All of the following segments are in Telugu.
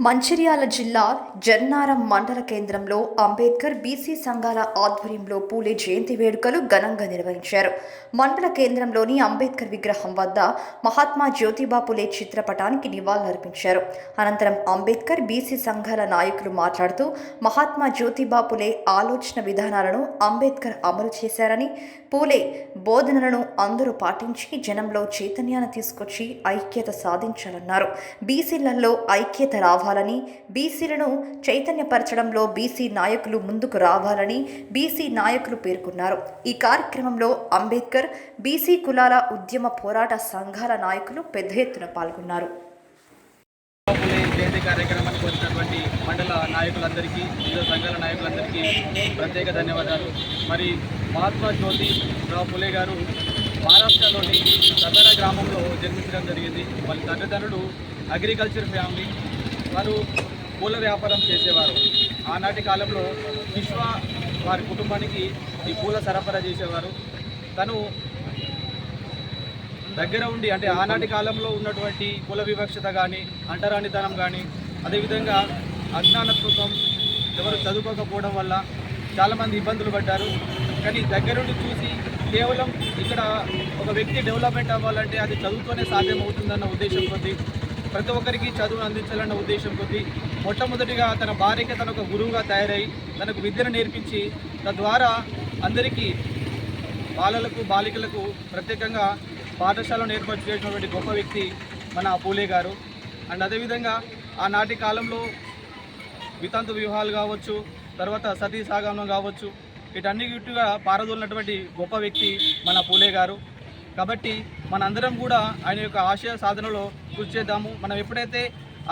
మంచిర్యాల జిల్లా జన్నారం మండల కేంద్రంలో అంబేద్కర్ బీసీ సంఘాల ఆధ్వర్యంలో పూలే జయంతి వేడుకలు ఘనంగా నిర్వహించారు. మండల కేంద్రంలోని అంబేద్కర్ విగ్రహం వద్ద మహాత్మా జ్యోతిబా పులే చిత్రపటానికి నివాళులర్పించారు. అనంతరం అంబేద్కర్ బీసీ సంఘాల నాయకులు మాట్లాడుతూ మహాత్మా జ్యోతిబా పులే ఆలోచన విధానాలను అంబేద్కర్ అమలు చేశారని పూలే బోధనలను అందరూ పాటించి జనంలో చైతన్యాన్ని తీసుకొచ్చి ఐక్యత సాధించాలన్నారు. బీసీలలో ఐక్యత రావాలని బీసీలను చైతన్యపరచడంలో బీసీ నాయకులు ముందుకు రావాలని బీసీ నాయకులు పేర్కొన్నారు. ఈ కార్యక్రమంలో అంబేద్కర్ బీసీ కులాల ఉద్యమ పోరాట సంఘాల నాయకులు పెద్ద ఎత్తున పాల్గొన్నారు. జయంతి కార్యక్రమానికి వచ్చినటువంటి మండల నాయకులందరికీ వివిధ సంఘాల నాయకులందరికీ ప్రత్యేక ధన్యవాదాలు. మరి మహాత్మా జ్యోతి రావు పులే గారు మహారాష్ట్రలోని దసరా గ్రామంలో జన్మించడం జరిగింది. వాళ్ళ తల్లిదండ్రులు అగ్రికల్చర్ ఫ్యామిలీ. వారు పూల వ్యాపారం చేసేవారు. ఆనాటి కాలంలో విశ్వ వారి కుటుంబానికి ఈ పూల సరఫరా చేసేవారు. తను దగ్గర ఉండి అంటే ఆనాటి కాలంలో ఉన్నటువంటి కుల వివక్షత కానీ అంటరానితనం కానీ అదేవిధంగా అజ్ఞానత్వం ఎవరు చదువుకోకపోవడం వల్ల చాలామంది ఇబ్బందులు పడ్డారు. కానీ దగ్గరుండి చూసి కేవలం ఇక్కడ ఒక వ్యక్తి డెవలప్మెంట్ అవ్వాలంటే అది చదువుతోనే సాధ్యమవుతుందన్న ఉద్దేశం కొద్దీ ప్రతి ఒక్కరికి చదువును అందించాలన్న ఉద్దేశం కొద్ది మొట్టమొదటిగా తన భార్యకి తన ఒక గురువుగా తయారై తనకు విద్యను నేర్పించి తద్వారా అందరికీ బాలలకు బాలికలకు ప్రత్యేకంగా పాఠశాలను ఏర్పాటు చేసినటువంటి గొప్ప వ్యక్తి మన పూలే గారు. అండ్ అదేవిధంగా ఆనాటి కాలంలో వితంతు వ్యూహాలు కావచ్చు తర్వాత సతీ సాగమనం కావచ్చు వీటన్నిటిగా పారదోలినటువంటి గొప్ప వ్యక్తి మన పూలే గారు. కాబట్టి మనందరం కూడా ఆయన యొక్క ఆశయ సాధనలో కృషి చేద్దాము. మనం ఎప్పుడైతే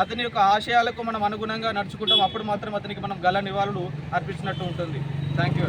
అతని యొక్క ఆశయాలకు మనం అనుగుణంగా నడుచుకుంటాం అప్పుడు మాత్రం అతనికి మనం గల నివాళులు అర్పించినట్టు ఉంటుంది. Thank you